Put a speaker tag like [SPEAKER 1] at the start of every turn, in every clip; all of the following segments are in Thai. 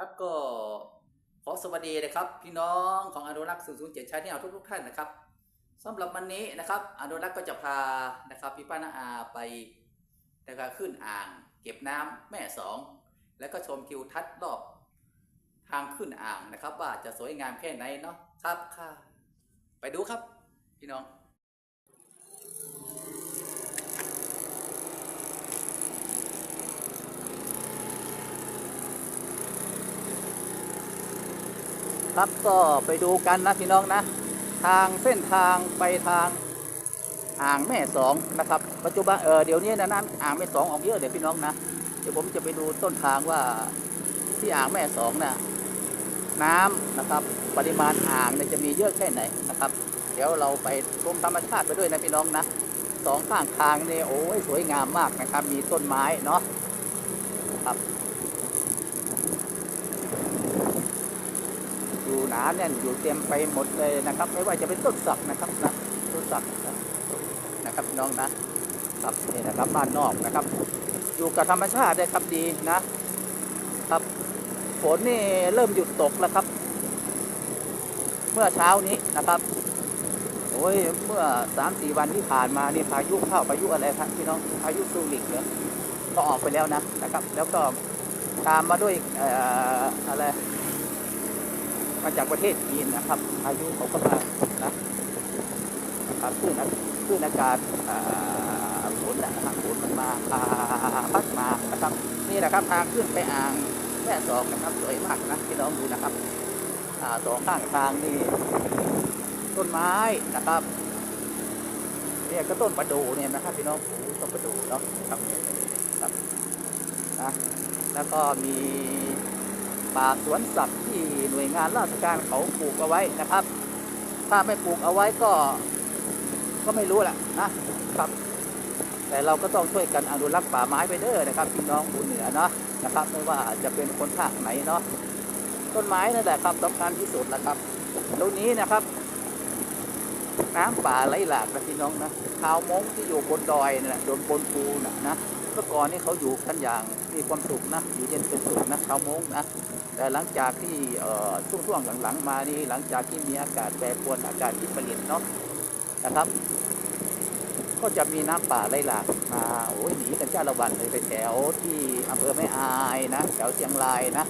[SPEAKER 1] ครับก็ขอสวัสดีนะครับพี่น้องของอนุรักษ์ 007ชาแนลทุกทุกๆท่านนะครับสำหรับวันนี้นะครับอนุรักษ์ก็จะพานะครับพี่ป้านาอาไปนะครับขึ้นอ่างเก็บน้ำแม่สองแล้วก็ชมทิวทัศน์รอบทางขึ้นอ่างนะครับ ว่าจะสวยงามแค่ไหนเนาะครับค่ะไปดูครับพี่น้อง ครับก็ไปดูกันนะพี่น้องนะ ทางเส้นทางไปทางอ่างแม่สองนะครับ ปัจจุบันเออเดี๋ยวนี้นะน้ำอ่างแม่สองออกเยอะเดี๋ยวพี่น้องนะเดี๋ยวผมจะไปดูต้นทางว่าที่อ่างแม่สองน่ะน้ำนะครับ ปริมาณอ่างเนี่ยจะมีเยอะแค่ไหนนะครับ เดี๋ยวเราไปชมธรรมชาติไปด้วยนะพี่น้องนะสองข้างทางเนี่ยโอ้ยสวยงามมากนะครับ มีต้นไม้เนาะครับ อยู่ห นาแน่นอยู่เต็มไปหมดเลยนะครับ ไม่ว่าจะเป็นต้นสักนะครับนะต้นสักนะครับน้องนะครับนี่นะครับบ้านนอกนะครับ อยู่กับธรรมชาติได้ครับดีนะครับฝนนี่เริ่มหยุดตกแล้วครับ เมื่อเช้านี้นะครับโอ้ยเมื่อสามสี่วันที่ผ่านมานี่พายุเข้าพายุอะไรครับพี่น้องพายุซูริกเหรอก็ออกไปแล้วนะนะครับ แล้วก็ตามมาด้วยอออะไร มาจากประเทศจีนนะครับพายุเขาก็มานะนะครับคลื่นอากคลื่นอากาศอ่าฝนนะครับฝนมันมาพาพัดมานะครับนี่แหละครับทางขึ้นไปอ่างแม่สองนะครับสวยมากนะพี่น้องดูนะครับสองข้างทางนี่ต้นไม้นะครับเนี่ยก็ต้นประดูเนี่ยนะครับพี่น้องต้นประดูเนาะครับครับนะแล้วก็มี ป่าสวนสัตว์ที่หน่วยงานราชการเขาปลูกเอาไว้นะครับ ถ้าไม่ปลูกเอาไว้ก็ก็ไม่รู้แหละนะครับ แต่เราก็ต้องช่วยกันอนุรักษ์ป่าไม้ไปเด้อนะครับพี่น้องผู้เหนือเนาะนะครับไม่ว่าจะเป็นคนภาคไหนเนาะต้นไม้นั่นแหละครับสำคัญที่สุดนะครับตรงนี้นะครับ น้ำป่าไหลหลากนะพี่น้องนะชาวมงที่อยู่บนดอยนี่แหละบนบนภูนะนะ เมื่อก่อนนี่เขาอยู่กันอย่างมีความสุขนะอยู่เย็นเป็นสุขนะชาวมงนะแต่หลังจากที่เอ่อช่วงช่วงหลังๆ มานี่หลังจากที่มีอากาศแปรปรวนอากาศที่เปลี่ยนเนาะนะครับ ก็จะมีน้ำป่าไหลหลากมาโอ้ยหนีกันจ้าละวันเลยไปแถวที่อำเภอแม่อายนะแถวเชียงรายนะ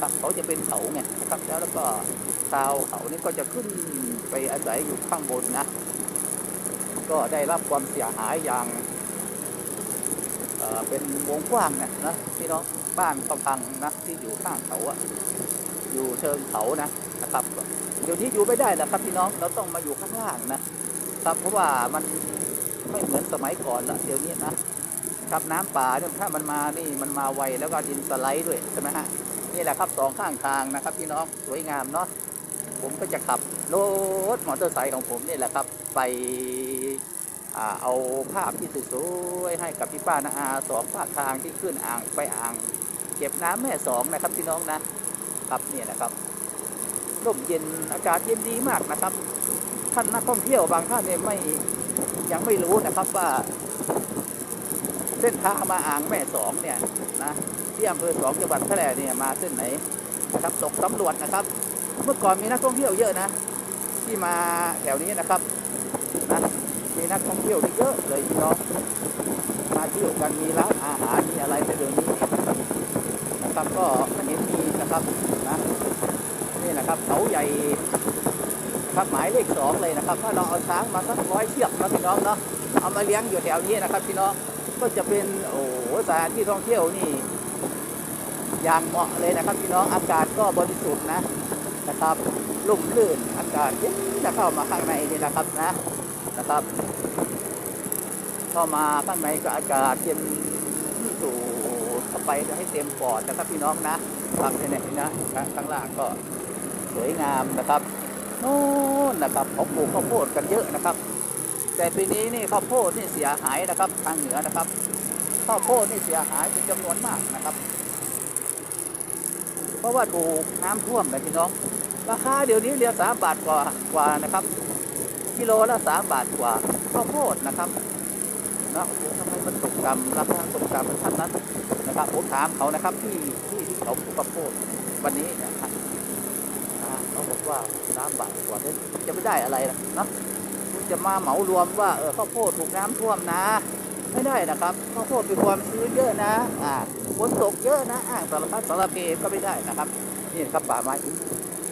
[SPEAKER 1] ครับเขาจะเป็นเขาไงนะครับแล้วแล้วก็ชาวเขานี่ก็จะขึ้นไปอาศัยอยู่ข้างบนนะ ก็ได้รับความเสียหายอย่าง เป็นวงกว้างนะนะพี่น้องบ้านเขาพังนะที่อยู่ข้างเขาอะอยู่เชิงเขานะนะครับเดี๋ยวนี้อยู่ไม่ได้แล้วครับพี่น้องเราต้องมาอยู่ข้างล่างนะครับเพราะว่ามันไม่เหมือนสมัยก่อนละเดี๋ยวนี้นะครับน้ำป่าเนี่ยถ้ามันมานี่มันมาไวแล้วก็ดินสไลด์ด้วยใช่ไหมฮะนี่แหละครับสองข้างทางนะครับ พี่น้องสวยงามเนาะผมก็จะขับรถมอเตอร์ไซค์ของผมนี่แหละครับ ไป เอาภาพที่สวยๆให้กับพี่ป้านาอาสองภาคทางที่ขึ้นอ่างไปอ่าง เก็บน้ำแม่สองนะครับพี่น้องนะครับเนี่ยนะครับร่มเย็นอากาศเย็นดีมากนะครับ ท่านนักท่องเที่ยวบางท่านเนี่ยไม่ยังไม่รู้นะครับว่า เส้นทางมาอ่างแม่สองเนี่ยนะที่อำเภอสองจังหวัดแพร่เนี่ยมาเส้นไหนนะครับตกสำรวจนะครับ เมื่อก่อนมีนักท่องเที่ยวเยอะนะ ที่มาแถวนี้นะครับ มีนักท่องเที่ยวเยอะเลยพี่น้องมาเที่ยวกันมีร้านอาหารมีอะไรแต่เดี๋ยวนี้เนี่ยนะครับก็เห็นมีนะครับนะนี่นะครับเขาใหญ่ครับหมายเลขสองเลยนะครับ ถ้าเราเอาช้างมาสักร้อยเชือกนะพี่น้องเนาะเอามาเลี้ยงอยู่แถวนี้นะครับพี่น้องก็จะเป็นโอ้โหสถานที่ท่องเที่ยวนี่อย่างเหมาะเลยนะครับพี่น้องอากาศก็บริสุทธิ์นะนะครับลุ่มลื่นอากาศเย็นจะเข้ามาข้างในนี่นะครับนะนะครับ เข้ามาข้างในก็อากาศเย็นสูดเข้าไปจะให้เต็มปอดนะครับพี่น้องนะครับเนี่ยนี่ยนะข้างล่างก็สวยงามนะครับโน่นนะครับเขาปลูกข้าวโพดกันเยอะนะครับ แต่ปีนี้นี่ข้าวโพดนี่เสียหายนะครับ ทางเหนือนะครับข้าวโพดนี่เสียหายเป็นจำนวนมากนะครับ เพราะว่าถูกน้ำท่วมนะพี่น้อง ราคาเดี๋ยวนี้เหลือสามบาทกว่ากว่านะครับ กิโลละสามบาทกว่าข้าวโพดนะครับ นะทำไมมันตกต่ำราคาตกต่ำท่านนั้นนะครับ ผมถามเขานะครับที่ที่ที่เขาปลูกข้าวโพดวันนี้นะครับเขาบอกว่าสามบาทกว่าเนี่ยจะไม่ได้อะไรนะเนาะคุณจะมาเหมารวมว่าเออข้าวโพดถูกน้ำท่วมนะ ไม่ได้นะครับข้าวโพดมีความชื้นเยอะนะอ่าฝนตกเยอะนะอ่างสารพัดสารเพก็ไม่ได้นะครับ นี่นะครับป่าไม้ที่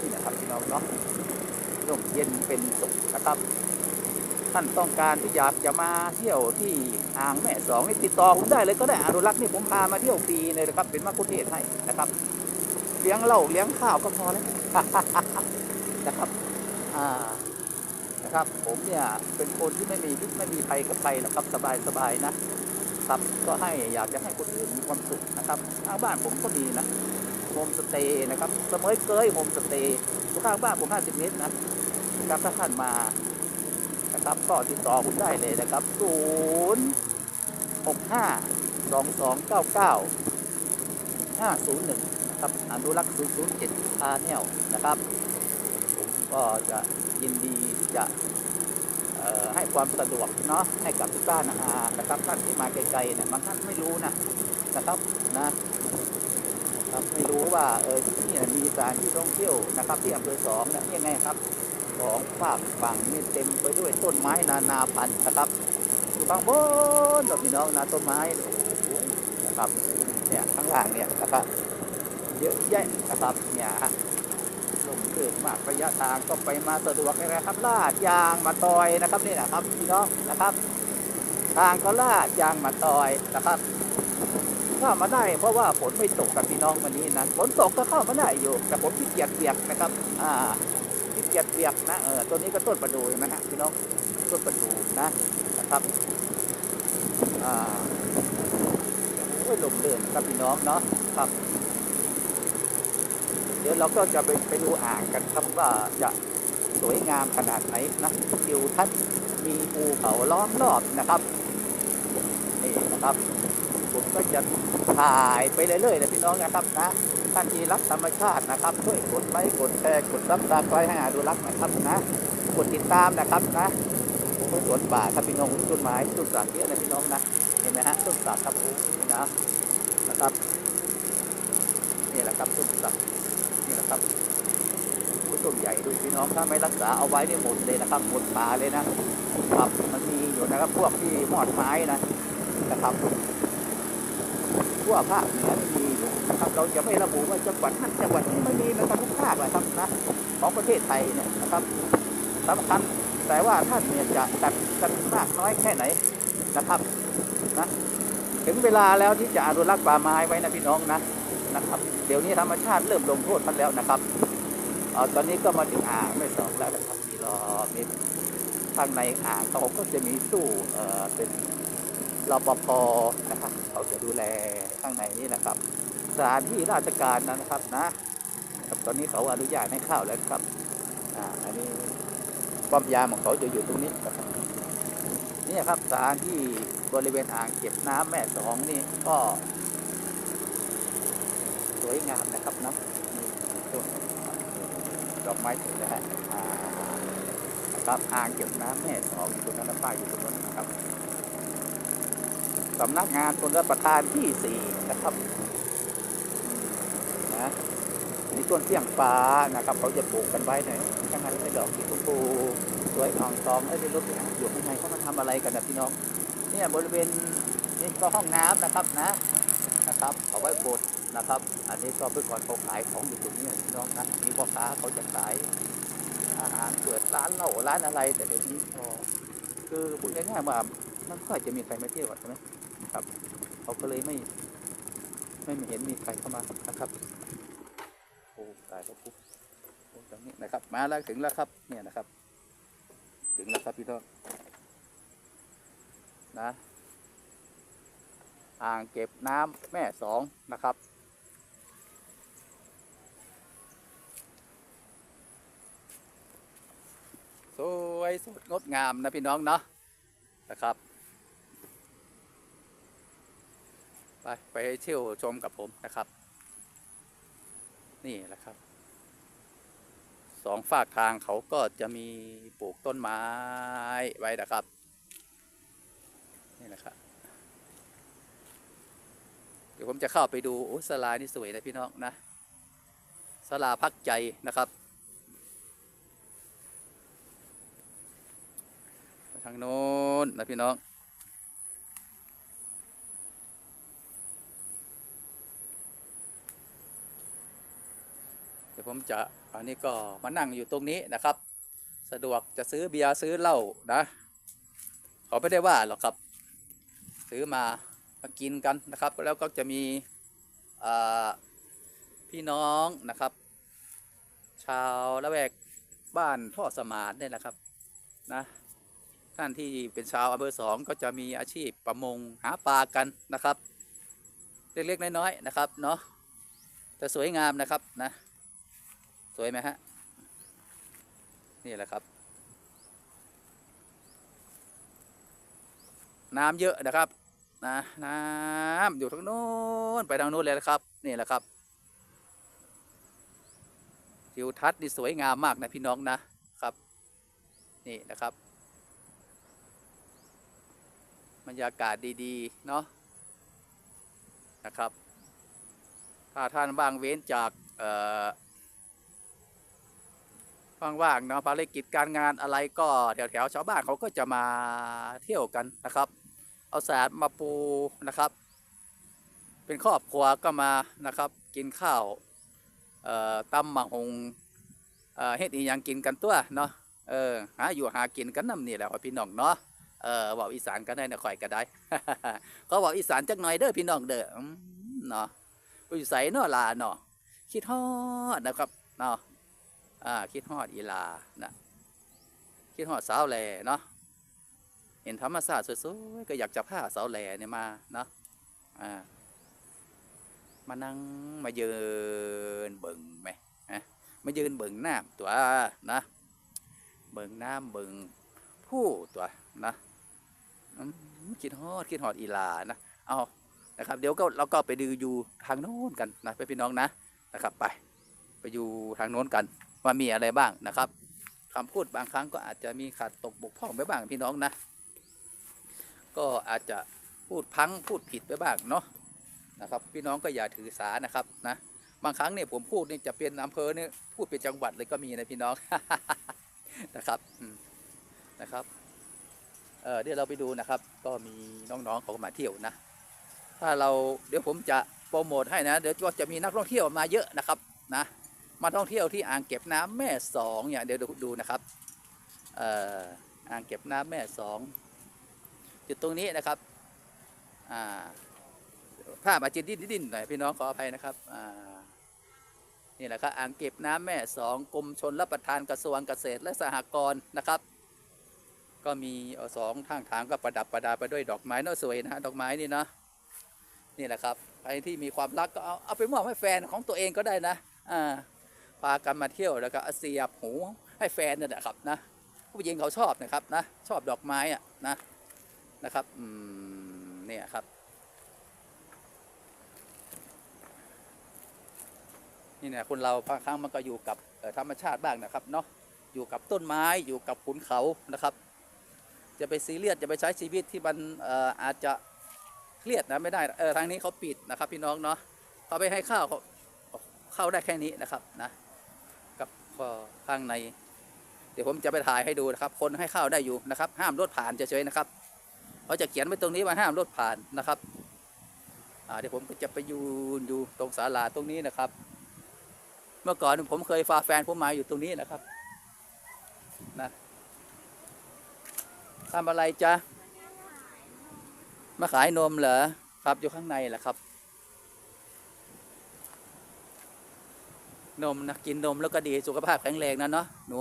[SPEAKER 1] นี่นะครับพี่น้องเนาะร่มเย็นเป็นสุขนะครับ ท่านต้องการที่อยากจะมาเที่ยวที่อ่างแม่สองนี่ติดต่อผมได้เลยก็ได้อนุรักษ์นี่ผมพามาเที่ยวฟรีเลยนะครับ เป็นมาคุเทศให้นะครับ เลี้ยงเหล้าเลี้ยงข้าวก็พอแล้วนะครับอ่านะครับ ผมเนี่ยเป็นคนที่ไม่มีพิษไม่มีภัยกับใครหรอกครับสบายสบายนะครับก็ให้อยากจะให้คนอื่นมีความสุขนะครับทางบ้านผมก็มีนะโฮมสเตย์นะครับเสมอเกยโฮมสเตย์ข้างบ้านผม50เมตรนะนะครับถ้าท่านมา นะครับ ก็ติดต่อผมได้เลยนะครับ 0 6 5 2 2 9 9 5 0 1 นะครับอนุรักษ์ 007พาแนวนะครับผมก็จะยินดีจะให้ความสะดวกเนาะให้กับทุกท่านนะครับท่านที่มาไกลๆเนี่ยบางท่านไม่รู้นะนะครับนะครับไม่รู้ว่าเออที่นี่มีสถานที่ท่องเที่ยวนะครับ ที่อำเภอสองเนี่ยยังไงครับ องฝากฝั่งนี่เต็มไปด้วยต้นไม้นานาพันธุ์นะครับอยู่ข้างบนกับพี่น้องนะต้นไม้นะครับเนี่ยข้างล่างเนี่ยนะครับเยอะแยะนะครับเนี่ยฮะลงเกิดมากระยะทางก็ไปมาสะดวกเลยนะครับ ลาดยางมาตอยนะครับนี่นะครับพี่น้องนะครับ ทางก็ลาดยางมาตอยนะครับเข้ามาได้เพราะว่าฝนไม่ตกกับพี่น้องวันนี้นะฝนตกก็เข้ามาได้อยู่ แต่ผมขี้เกียจเปียกนะครับ อ่า เกียดเปียกนะเออตัวนี้ก็ต้นประดู่นไหมฮะพี่น้องต้นประดู่นะนะครับอ่าโอ้ยลมเดินครับพี่น้องเนาะครับ เดี๋ยวเราก็จะไปไปดูอ่างกันครับว่าจะสวยงามขนาดไหนนะทิวทัศน์มีภูเขาล้อมรอบนะครับนี่นะครับผมก็จะถ่ายไปเรื่อยๆนะพี่น้องนะครับนะ ท่านที่รักธรรมชาตินะครับช่วยกดไลค์กดแชร์กดซับสไครต์ให้อนุรักนะครับนะกดติดตามนะครับนะผมสวนป่าครับพี่น้องต้นไม้ต้นสักเยอะนะพี่น้องนะเห็นไหมฮะต้นสักครับนี่นะนะครับนี่แหละครับต้นสักนี่นะครับต้นใหญ่ด้วยพี่น้องถ้าไม่รักษาเอาไว้นี่หมดเลยนะครับหมดป่าเลยนะครับมันมีอยู่นะครับพวกที่มอดไม้นะนะครับทั่วภาคเหนือมีอยู่ นะครับเราจะไม่ระบุว่าจังหวัดนั้นจังหวัดนี้ไม่มีนะครับทุกภาคเลยครับนะของประเทศไทยเนี่ยนะครับสำคัญแต่ว่าท่านเนี่ยจะตัดกันมากน้อยแค่ไหนนะครับนะถึงเวลาแล้วที่จะอนุรักษ์ป่าไม้ไว้นะพี่น้องนะนะครับ เดี๋ยวนี้ธรรมชาติเริ่มลงโทษมันแล้วนะครับออตอนนี้ก็มาถึงอ่างไม่สองแล้วนะครับมีรอมีข้างในอ่างเขาก็จะมีตู้เออเป็นรปภนะครับเขาจะดูแลข้างในนี่นะครับ สถานที่ราชการนะครับนะครับ ตอนนี้เขาอนุญาตให้เข้าแล้วครับอ่าอันนี้ป้อมยามของเขาจะอยู่ตรงนี้นะครับนี่ครับสถานที่บริเวณอ่างเก็บน้ำแม่สองนี่ก็ สวยงามนะครับนะนี่ต้นดอกไม้สวยนะฮะครับอ่างเก็บน้ำแม่สองอยู่ตรงนั้นนะป้ายอยู่ตรงนั้นนะครับสำนักงานชนรับประทานที่สี่นะครับ นี่ต้นเสี่ยงฟ้านะครับเขาจะปลูกกันไว้หน่อยข้างในไม่ดอกสีชมพูสวยอ่องตองไอ้ไม่รู้นะอยู่ข้างในเขามาทำอะไรกันนะพี่น้องเนี่ยบริเวณนี่ก็ห้องน้ำนะครับนะนะครับเอาไว้บดนะครับ อันนี้ก็เพื่อก่อนเขาขายของอยู่ตรงนี้พี่น้องนะมีพ่อค้าเขาจะขายอาหารเกิดร้านเหล้าร้านอะไร แต่เดี๋ยวนี้พอคือพูดง่ายๆว่ามันก็อาจะมีใครมาเที่ยวใช่ไหมครับเขาก็เลยไม่ ไม่เห็นมีใครเข้ามานะครับ โอ้ตายแล้วปุ๊บโอ้ตรง นะครับ มาแล้วถึงแล้วครับ เนี่ยนะครับ ถึงแล้วครับพี่ต้นนะอ่างเก็บน้ำแม่สองนะครับ สวยสดงดงามนะพี่น้องเนาะนะครับ ไปไปเที่ยวชมกับผมนะครับ นี่แหละครับ สองฝากทางเขาก็จะมีปลูกต้นไม้ไว้นะครับนี่นะครับเดี๋ยวผมจะเข้าไปดูโอ้ศาลานี่สวยนะพี่น้องนะศาลาพักใจนะครับ ทางโน้นนะพี่น้องเดี๋ยวผมจะ อันนี้ก็มานั่งอยู่ตรงนี้นะครับ สะดวกจะซื้อเบียร์ซื้อเหล้านะเขาไม่ได้ว่าหรอกครับ ซื้อมามากินกันนะครับ แล้วก็จะมีพี่น้องนะครับ ชาวละแวกบ้านท่อสมานเนี่ยนะครับนะท่านที่เป็นชาวอำเภอสองก็จะมีอาชีพประมงหาปลากันนะครับ เล็กๆน้อยๆนะครับเนาะแต่สวยงามนะครับนะ สวยไหมฮะ นี่แหละครับ น้ำเยอะนะครับ นะน้ำอยู่ทางโน้นไปทางโน้นเลยนะครับ นี่แหละครับทิวทัศน์นี่สวยงามมากนะพี่น้องนะครับ นี่นะครับบรรยากาศดีๆ เนาะนะครับ ถ้าท่านบางเว้นจากเอ่อ ว่างๆเนาะภารกิจการงานอะไรก็แถวๆชาวบ้านเขาก็จะมาเที่ยวกันนะครับ เอาสารมาปูนะครับ เป็นครอบครัวก็มานะครับ กินข้าวตำหมักหงเอ่อเฮ็ดอีหยังกินกันตัวเนาะเออหาอยู่หากินกันน้ำนี่แหละพี่น้องเนาะเออบอกอีสานก็ได้นะข่อยก็ได้ก็บอกอีสานจักหน่อยเด้อพี่น้องเด้อเนาะไปอยู่ใส่เนาะลาเนาะคิดฮอดนะครับเนาะ อ่าคิดฮอดอีลานะคิดฮอดสาวแหล่เนาะเห็นธรรมศาสตร์สวยๆก็อยากจะพาสาวแหล่เนี่ยมาเนาะอ่ามานั่งมายืนเบิ่งไหมฮะมายืนเบิ่งน้ำตัวนะ เบิ่งน้ำเบิ่งผู้ตัวนะคิดฮอดคิดฮอดอีลานะเอานะครับ เดี๋ยวก็เราก็ไปดูอยู่ทางโน้นกันนะไปพี่น้องนะนะครับ ไป ไปอยู่ทางโน้นกัน ว่ามีอะไรบ้างนะครับคำพูดบางครั้งก็อาจจะมีขาดตกบกพร่องไปบ้างพี่น้องนะ ก็อาจจะพูดพังพูดผิดไปบ้างเนาะนะครับ พี่น้องก็อย่าถือสานะครับนะบางครั้งเนี่ยผมพูดนี่จะเป็นอำเภอเนี่ยพูดเป็นจังหวัดเลยก็มีนะพี่น้องนะครับนะครับเออเดี๋ยวเราไปดูนะครับ ก็มีน้องๆเขามาเที่ยวนะ ถ้าเราเดี๋ยวผมจะโปรโมทให้นะ เดี๋ยวก็จะมีนักท่องเที่ยวมาเยอะนะครับนะ มาท่องเที่ยวที่อ่างเก็บน้ำแม่สองเนี่ยเดี๋ยวดูนะครับเอ่ออ่างเก็บน้ำแม่สองจุดตรงนี้นะครับอ่าภาพอาจจะดิ้นดิ้นหน่อยพี่น้องขออภัยนะครับอ่านี่แหละครับอ่างเก็บน้ำแม่สองกรมชนรับประทานกระทรวงเกษตรและสหกรณ์นะครับ ก็มีสองทางทางก็ประดับประดาไปด้วยดอกไม้น่าสวยนะฮะดอกไม้นี่นะนี่แหละครับใครที่มีความรักก็เอาเอาไปมอบให้แฟนของตัวเองก็ได้นะอ่า พากันมาเที่ยวแล้วก็เสียบหูให้แฟนนั่นแหละครับนะผู้หญิงเขาชอบนะครับนะชอบดอกไม้อะนะนะครับอืมเนี่ยครับ นี่เนี่ยคนเราบางครั้งมันก็อยู่กับธรรมชาติบ้างนะครับเนาะอยู่กับต้นไม้อยู่กับขุนเขานะครับ จะไปซีเรียสจะไปใช้ชีวิตที่มันเอ่ออาจจะเครียดนะไม่ได้เออทางนี้เขาปิดนะครับ พี่น้องเนาะเขาไปให้ข้าวเขาเข้าได้แค่นี้นะครับนะ ก็ข้างใน เดี๋ยวผมจะไปถ่ายให้ดูนะครับ คนให้เข้าได้อยู่นะครับ ห้ามรถผ่านเฉยๆนะครับเขาจะเขียนไว้ตรงนี้ว่าห้ามรถผ่านนะครับเดี๋ยวผมก็จะไปยืนอยู่ตรงศาลาตรงนี้นะครับ เมื่อก่อนผมเคยพาแฟนผมมาอยู่ตรงนี้นะครับนะทำอะไรจ๊ะมาขายนมเหรอครับอยู่ข้างในแหละครับ นมนะกินนมแล้วก็ดีสุขภาพแข็งแรงนะเนาะหนู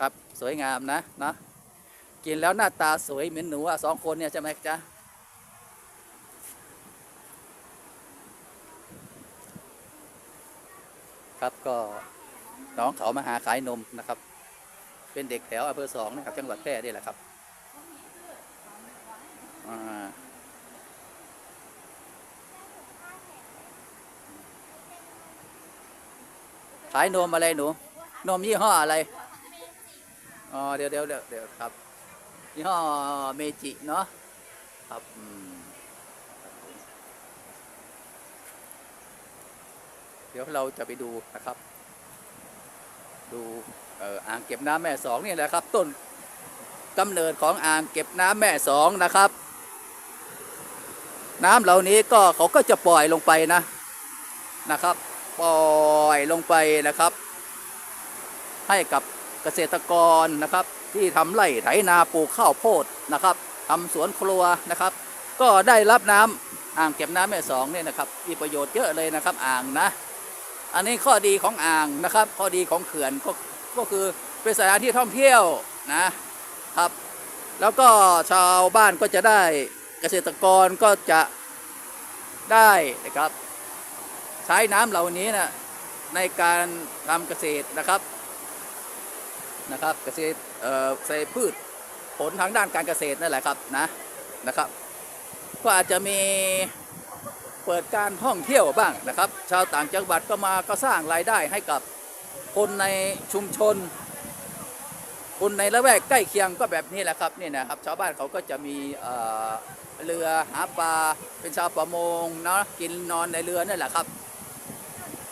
[SPEAKER 1] ครับสวยงามนะเนาะกินแล้วหน้าตาสวยเหมือนหนูอะสองคนเนี่ยใช่ไหมจ๊ะครับก็น้องเขามาหาขายนมนะครับ เป็นเด็กแถวอำเภอสองนะครับจังหวัดแพร่นี่แหละครับอ่า ขายนมอะไรหนู นมยี่ห้ออะไร อ๋อ เดี๋ยวเดี๋ยวเดี๋ยวครับ ยี่ห้อเมจิเนาะ ครับเดี๋ยวเราจะไปดูนะครับ ดูอ่างเก็บน้ำแม่สองนี่แหละครับ ต้นกำเนิดของอ่างเก็บน้ำแม่สองนะครับ น้ำเหล่านี้ก็เขาก็จะปล่อยลงไปนะนะครับ ปล่อยลงไปนะครับ ให้กับเกษตรกรนะครับ ที่ทำไร่ไถนาปลูกข้าวโพดนะครับทำสวนครัวนะครับ ก็ได้รับน้ำอ่างเก็บน้ำแม่สองเนี่ยนะครับมีประโยชน์เยอะเลยนะครับอ่างนะ อันนี้ข้อดีของอ่างนะครับ ข้อดีของเขื่อนก็ก็คือเป็นสถานที่ท่องเที่ยวนะครับ แล้วก็ชาวบ้านก็จะได้เกษตรกรก็จะได้นะครับ ใช้น้ำเหล่านี้นะในการทำเกษตรนะครับนะครับเกษตรเอ่อใส่พืชผลทางด้านการเกษตรนั่นแหละครับนะนะครับ ก็อาจจะมีเปิดการท่องเที่ยวบ้างนะครับ ชาวต่างจังหวัดก็มาก็สร้างรายได้ให้กับคนในชุมชน คนในละแวกใกล้เคียงก็แบบนี้แหละครับนี่นะครับ ชาวบ้านเขาก็จะมีเอ่อเรือหาปลาเป็นชาวประมงเนาะกินนอนในเรือนั่นแหละครับ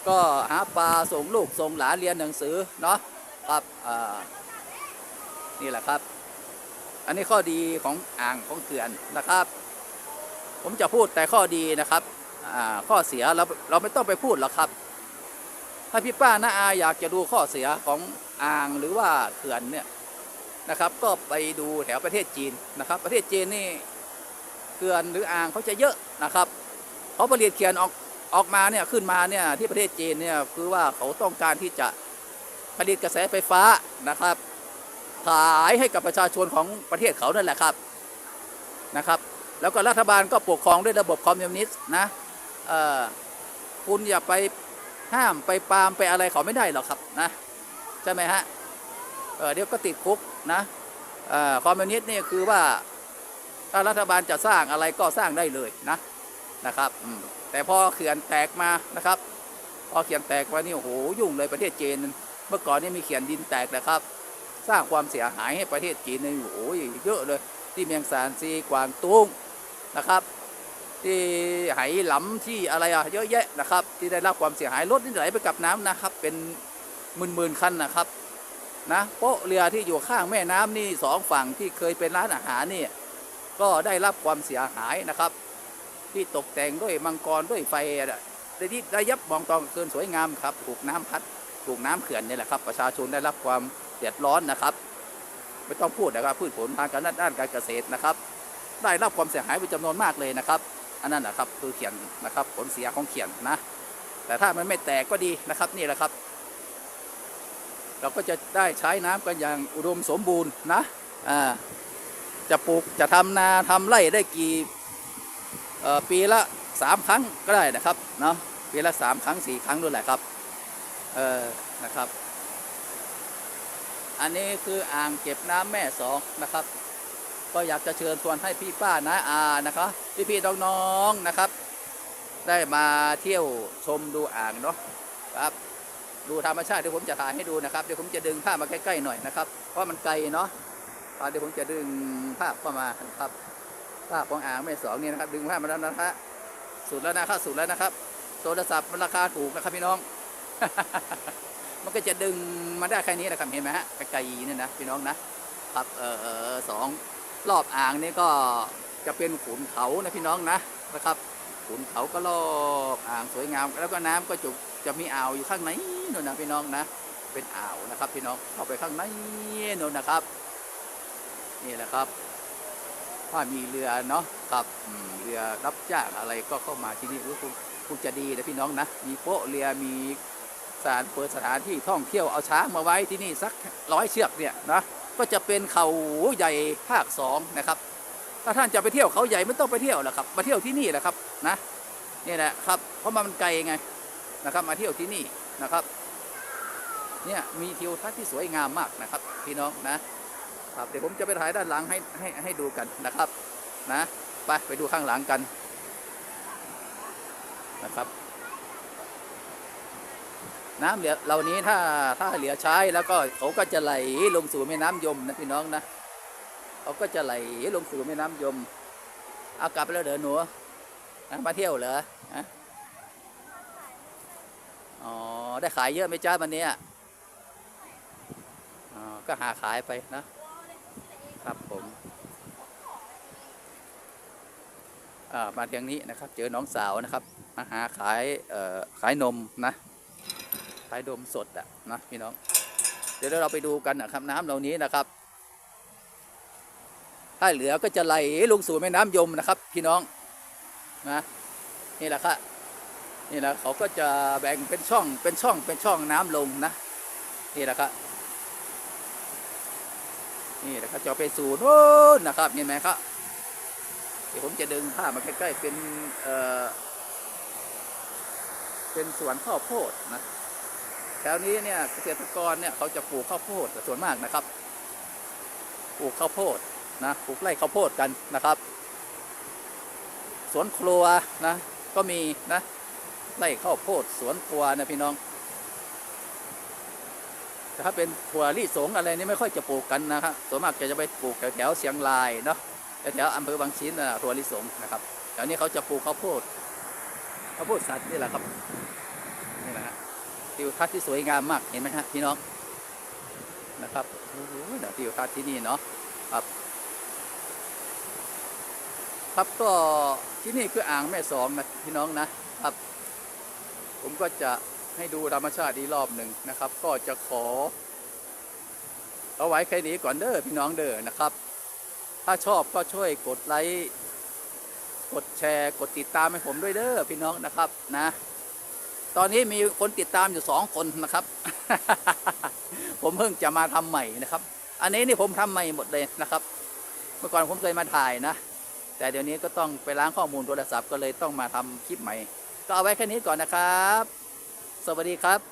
[SPEAKER 1] ก็หาปลาส่งลูกส่งหลานเรียนหนังสือเนาะครับนี่แหละครับ อันนี้ข้อดีของอ่างของเขื่อนนะครับ ผมจะพูดแต่ข้อดีนะครับข้อเสียเราเราไม่ต้องไปพูดหรอกครับ ถ้าพี่ป้าน้าอาอยากจะดูข้อเสียของอ่างหรือว่าเขื่อนเนี่ยนะครับก็ไปดูแถวประเทศจีนนะครับ ประเทศจีนนี่เขื่อนหรืออ่างเขาจะเยอะนะครับเขาผลิตเขื่อนออก ออกมาเนี่ยขึ้นมาเนี่ยที่ประเทศจีนเนี่ยคือว่าเขาต้องการที่จะผลิตกระแสไฟฟ้านะครับ ขายให้กับประชาชนของประเทศเขานั่นแหละครับนะครับ แล้วก็รัฐบาลก็ปกครองด้วยระบบคอมมิวนิสต์นะเอ่อคุณอย่าไปห้ามไปปรามไปอะไรเขาไม่ได้หรอกครับนะใช่ไหมฮะเออเดี๋ยวก็ติดคุกนะเออคอมมิวนิสต์นี่คือว่าถ้ารัฐบาลจะสร้างอะไรก็สร้างได้เลยนะนะครับอืม แต่พอเขื่อนแตกมานะครับ พอเขื่อนแตกมานี่โอ้โหยุ่งเลยประเทศจีนเมื่อก่อนนี่มีเขื่อนดินแตกนะครับ สร้างความเสียหายให้ประเทศจีนนี่โอ้ยเยอะเลยที่เมียงซานซีกวางตุ้งนะครับ ที่ไหหลำที่อะไรอะเยอะแยะนะครับ ที่ได้รับความเสียหายรถนี่ไหลไปกับน้ำนะครับ เป็นหมื่นๆคันนะครับนะโป๊ะเรือที่อยู่ข้างแม่น้ำนี่สองฝั่งที่เคยเป็นร้านอาหารนี่ก็ได้รับความเสียหายนะครับ ที่ตกแต่งด้วยมังกรด้วยไฟอะได้ที่ระยับมองตองเกินสวยงามครับถูกน้ำพัดถูกน้ำเขื่อนนี่แหละครับ ประชาชนได้รับความเดือดร้อนนะครับ ไม่ต้องพูดนะครับพืชผลทางการด้านการเกษตรนะครับ ได้รับความเสียหายเป็นจำนวนมากเลยนะครับอันนั้นนะครับคือเขียนนะครับผลเสียของเขียนนะ แต่ถ้ามันไม่แตกก็ดีนะครับนี่แหละครับ เราก็จะได้ใช้น้ำกันอย่างอุดมสมบูรณ์นะอ่าจะปลูกจะทำนาทำไร่ได้กี่ ปีละสามครั้งก็ได้นะครับเนาะปีละสามครั้งสี่ครั้งด้วยแหละครับเออนะครับ อันนี้คืออ่างเก็บน้ำแม่สองนะครับ ก็อยากจะเชิญชวนให้พี่ป้าน้าอานะครับพี่พี่ๆน้องๆนะครับ ได้มาเที่ยวชมดูอ่างเนาะครับดูธรรมชาติเดี๋ยวผมจะถ่ายให้ดูนะครับเดี๋ยวผมจะดึงภาพมาใกล้ๆหน่อยนะครับเพราะมันไกลเนาะอ่าเดี๋ยวผมจะดึงภาพเข้ามานะครับ ภาพของอ่างแม่สองนี่นะครับดึงภาพมาแล้วนะครับสุดแล้วนะครับสุดแล้วนะครับ โทรศัพท์มันราคาถูกนะครับพี่น้อง มันก็จะดึงมาได้แค่นี้นะครับเห็นไหมฮะไกลๆนี่นะพี่น้องนะครับเออสองรอบอ่างนี่ก็จะเป็นขุนเขานะพี่น้องนะนะครับขุนเขาก็รอบอ่างสวยงาม แล้วก็น้ำก็จุจะมีอ่าวอยู่ข้างในนู่นนะพี่น้องนะ เป็นอ่าวนะครับ พี่น้องเข้าไปข้างในนู่นนะครับ นี่แหละครับ ถ้ามีเรือเนาะครับเรือรับจ้างอะไรก็เข้ามาที่นี่อุ๊ยคงคงจะดีนะพี่น้องนะ มีโป๊ะเรือมีสถานเปิดสถานที่ท่องเที่ยวเอาช้างมาไว้ที่นี่สักร้อยเชือกเนี่ยนะก็จะเป็นเขาใหญ่ภาคสองนะครับ ถ้าท่านจะไปเที่ยวเขาใหญ่ไม่ต้องไปเที่ยวหรอกครับ มาเที่ยวที่นี่แหละครับนะนี่แหละครับ เพราะมันไกลไงนะครับ มาเที่ยวที่นี่นะครับ เนี่ยมีทิวทัศน์ที่สวยงามมากนะครับ พี่น้องนะ ครับเดี๋ยวผมจะไปถ่ายด้านหลังให้ให้ให้ดูกันนะครับนะไปไปดูข้างหลังกันนะครับ น้ำเหลือเหล่านี้ถ้าถ้าเหลือใช้แล้วก็เขาก็จะไหลลงสู่แม่น้ำยมนะพี่น้องนะเขาก็จะไหลลงสู่แม่น้ำยมเอากลับไปแล้วเดี๋ยวหนูฮะมาเที่ยวเหรอฮะได้ขายเยอะไหมจ้าวันนี้อ๋อก็หาขายไปนะ ครับผมอ่า มาเทียงนี้นะครับ เจอน้องสาวนะครับ มาหาขายขายนมนะขายนมสดอะนะพี่น้อง เดี๋ยวเราไปดูกันนะครับน้ำเหล่านี้นะครับ ถ้าเหลือก็จะไหลลงสู่แม่น้ำยมนะครับ พี่น้องนะนี่แหละครับนี่แหละเขาก็จะแบ่งเป็นช่องเป็นช่องเป็นช่องน้ำลงนะนี่แหละครับนี่แหละครับจะไปสู่โน้นนะครับเห็นไหมครับ เดี๋ยวผมจะดึงภาพมาใกล้ๆเป็นเอ่อเป็นสวนข้าวโพดนะแถวนี้เนี่ยเกษตรกรเนี่ยเขาจะปลูกข้าวโพดส่วนมากนะครับ ปลูกข้าวโพดนะปลูกไร่ข้าวโพดกันนะครับ สวนครัวนะก็มีนะไร่ข้าวโพดสวนครัวนะพี่น้องแต่ถ้าเป็นถั่วลิสงอะไรนี่ไม่ค่อยจะปลูกกันนะครับส่วนมากจะจะไปปลูกแถวแถวๆเชียงรายเนาะ แถวอำเภอบางชิ้นนะถั่วลิสงนะครับแถวนี้เขาจะปลูกข้าวโพดข้าวโพดสัตว์นี่แหละครับนี่นะฮะทิวทัศน์ที่สวยงามมากเห็นไหมฮะพี่น้องนะครับโอ้โหเดี๋ยวทิวทัศน์ที่นี่เนาะครับก็ที่นี่คืออ่างแม่สองนะพี่น้องนะครับ ผมก็จะให้ดูธรรมชาติอีกรอบหนึ่งนะครับ ก็จะขอเอาไว้แค่นี้ก่อนเด้อพี่น้องเด้อนะครับ ถ้าชอบก็ช่วยกดไลค์กดแชร์ กดติดตามให้ผมด้วยเด้อพี่น้องนะครับนะ ตอนนี้มีคนติดตามอยู่สองคนนะครับ ผมเพิ่งจะมาทำใหม่นะครับ อันนี้นี่ผมทำใหม่หมดเลยนะครับ เมื่อก่อนผมเคยมาถ่ายนะ แต่เดี๋ยวนี้ก็ต้องไปล้างข้อมูลโทรศัพท์ก็เลยต้องมาทำคลิปใหม่ ก็เอาไว้แค่นี้ก่อนนะครับ สวัสดีครับ